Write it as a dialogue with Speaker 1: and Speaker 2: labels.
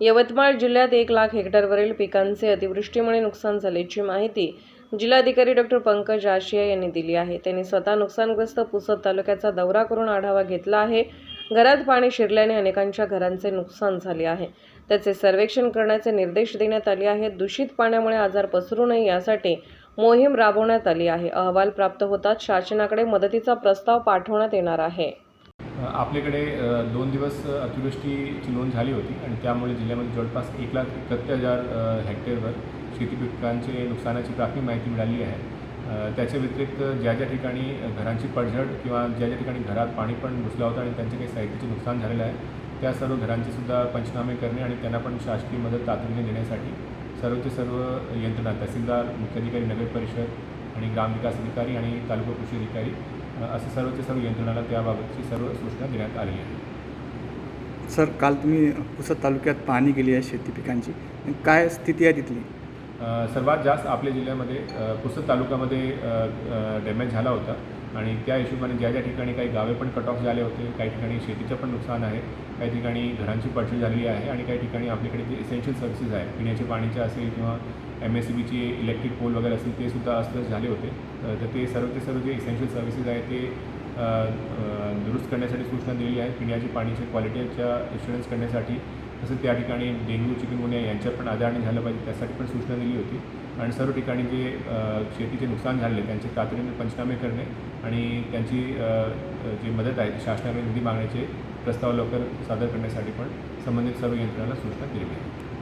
Speaker 1: यवतमाळ जिल्ह्यात एक लाख हेक्टरवरील पिकांचे अतिवृष्टीमुळे नुकसान झाल्याची माहिती जिल्हाधिकारी डॉक्टर पंकज आशिया यांनी दिली आहे. त्यांनी स्वतः नुकसानग्रस्त पुसद तालुक्याचा दौरा करून आढावा घेतला आहे. घरात पाणी शिरल्याने अनेकांच्या घरांचे नुकसान झाले आहे. त्याचे सर्वेक्षण करण्याचे निर्देश देण्यात आले आहेत. दूषित पाण्यामुळे आजार पसरू नये यासाठी मोहीम राबवण्यात आली आहे. अहवाल प्राप्त होताच शासनाकडे मदतीचा प्रस्ताव पाठवण्यात येणार आहे.
Speaker 2: आपल्याकडे दोन दिवस अतिवृष्टीची नोंद झाली होती आणि त्यामुळे जिल्ह्यामध्ये जवळपास एक लाख एकाहत्तर हजार हेक्टरवर शेती पिकांचे नुकसानाची प्राथमिक माहिती मिळाली आहे. त्याच्या व्यतिरिक्त ज्या ज्या ठिकाणी घरांची पडझड किंवा ज्या ज्या ठिकाणी घरात पाणी पण घुसलं होतं आणि त्यांचे काही साहित्याचे नुकसान झालेलं आहे त्या सर्व घरांचेसुद्धा पंचनामे करणे आणि त्यांना पण शासकीय मदत तातडीने देण्यासाठी सर्वचे सर्व यंत्रणा तहसीलदार मुख्याधिकारी नगर परिषद आणि ग्रामविकास अधिकारी आणि तालुका कृषी अधिकारी असं सर्वचे सर्व यंत्रणाला त्याबाबतची सर्व सूचना देण्यात आलेली आहे.
Speaker 3: सर काल तुम्ही पुसद तालुक्यात पाहणी केली आहे शेती पिकांची. काय स्थिती आहे तिथली?
Speaker 2: सर्वात जास्त आपल्या जिल्ह्यामध्ये अ, पुसद तालुक्यामध्ये डॅमेज झाला होता. आणि त्या हिशोबाने ज्या ज्या ठिकाणी काही गावे पण कट ऑफ झाले होते काही ठिकाणी शेतीचं पण नुकसान आहे काही ठिकाणी घरांची पडझड झालेली आहे आणि काही ठिकाणी आपल्याकडे जे इसेन्शियल सर्व्हिसेस आहे पिण्याच्या पाण्याचे असेल किंवा एम एस सी बीची इलेक्ट्रिक पोल वगैरे असतील ते सुद्धा अस्वस्थ झाले होते. तर ते सर्व ते सर्व जे इसेन्शियल सर्व्हिसेस आहे ते दुरुस्त करण्यासाठी सूचना दिलेली आहे. पिण्याची पाण्याची क्वालिटीच्या इन्शुरन्स करण्यासाठी. तसंच त्या ठिकाणी डेंग्यू चिकनगुन्या यांच्यावर पण आधारणी झालं पाहिजे. त्यासाठी पण सूचना दिली होती. आणि सर्व ठिकाणी जे शेतीचे नुकसान झालेले त्यांचे तातडीने पंचनामे करणे आणि त्यांची जी मदत आहे शासनाने निधी मागण्याचे प्रस्ताव लवकर सादर करण्यासाठी पण संबंधित सर्व यंत्रणांना सूचना दिलेली आहे